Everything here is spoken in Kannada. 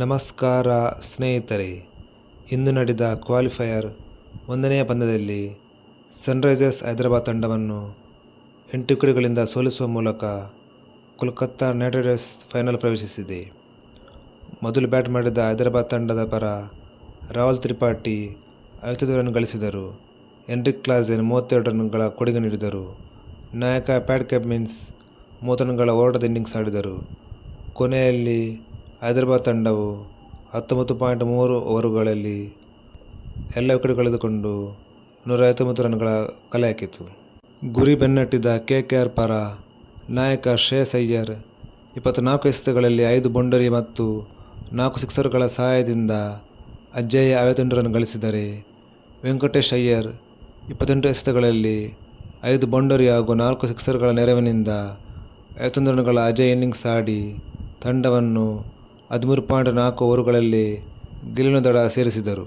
ನಮಸ್ಕಾರ ಸ್ನೇಹಿತರೆ, ಇಂದು ನಡೆದ ಕ್ವಾಲಿಫೈಯರ್ ಒಂದನೆಯ ಪಂದ್ಯದಲ್ಲಿ ಸನ್ರೈಸರ್ಸ್ ಹೈದರಾಬಾದ್ ತಂಡವನ್ನು ಎಂಟು ವಿಕೆಟ್ಗಳಿಂದ ಸೋಲಿಸುವ ಮೂಲಕ ಕೋಲ್ಕತ್ತಾ ನೈಟ್ ರೈಡರ್ಸ್ ಫೈನಲ್ ಪ್ರವೇಶಿಸಿದೆ. ಮೊದಲು ಬ್ಯಾಟ್ ಮಾಡಿದ ಹೈದರಾಬಾದ್ ತಂಡದ ಪರ ರಾಹುಲ್ ತ್ರಿಪಾಠಿ ಐವತ್ತೈದು ರನ್ ಗಳಿಸಿದರು. ಎನ್ರಿಕ್ ಕ್ಲಾಸೆನ್ ಮೂವತ್ತೆರಡು ರನ್ಗಳ ಕೊಡುಗೆ ನೀಡಿದರು. ನಾಯಕ ಪ್ಯಾಟ್ ಮೀನ್ಸ್ ಮೂವತ್ತು ರನ್ಗಳ ಓಟದ ಇನ್ನಿಂಗ್ಸ್ ಆಡಿದರು. ಕೊನೆಯಲ್ಲಿ ಹೈದರಾಬಾದ್ ತಂಡವು ಹತ್ತೊಂಬತ್ತು ಪಾಯಿಂಟ್ ಮೂರು ಓವರುಗಳಲ್ಲಿ ಎಲ್ಲ ವಿಕೆಟ್ ಕಳೆದುಕೊಂಡು ನೂರ ಐವತ್ತೊಂಬತ್ತು ರನ್ಗಳ ಕಲೆ ಹಾಕಿತು ಗುರಿ ಬೆನ್ನಟ್ಟಿದ ಕೆ ಕೆ ಆರ್ ಪರ ನಾಯಕ ಶ್ರೇಯಸ್ ಅಯ್ಯರ್ ಇಪ್ಪತ್ತ್ನಾಲ್ಕು ಎಸೆತಗಳಲ್ಲಿ ಐದು ಬೌಂಡರಿ ಮತ್ತು ನಾಲ್ಕು ಸಿಕ್ಸರ್ಗಳ ಸಹಾಯದಿಂದ ಅಜ್ಜಯ್ಯ ಐವತ್ತೆಂಟು ರನ್ ಗಳಿಸಿದರೆ ವೆಂಕಟೇಶ್ ಅಯ್ಯರ್ ಇಪ್ಪತ್ತೆಂಟು ಎಸೆತಗಳಲ್ಲಿ ಐದು ಬೌಂಡರಿ ಹಾಗೂ ನಾಲ್ಕು ಸಿಕ್ಸರ್ಗಳ ನೆರವಿನಿಂದ ಐವತ್ತೊಂದು ರನ್ಗಳ ಅಜಯ್ ಇನ್ನಿಂಗ್ಸ್ ಆಡಿ ತಂಡವನ್ನು ಹದಿಮೂರು ಪಾಯಿಂಟ್ ನಾಲ್ಕು ಓವರುಗಳಲ್ಲಿ ಗೆಲುವಿನ ದಡ ಸೇರಿಸಿದರು.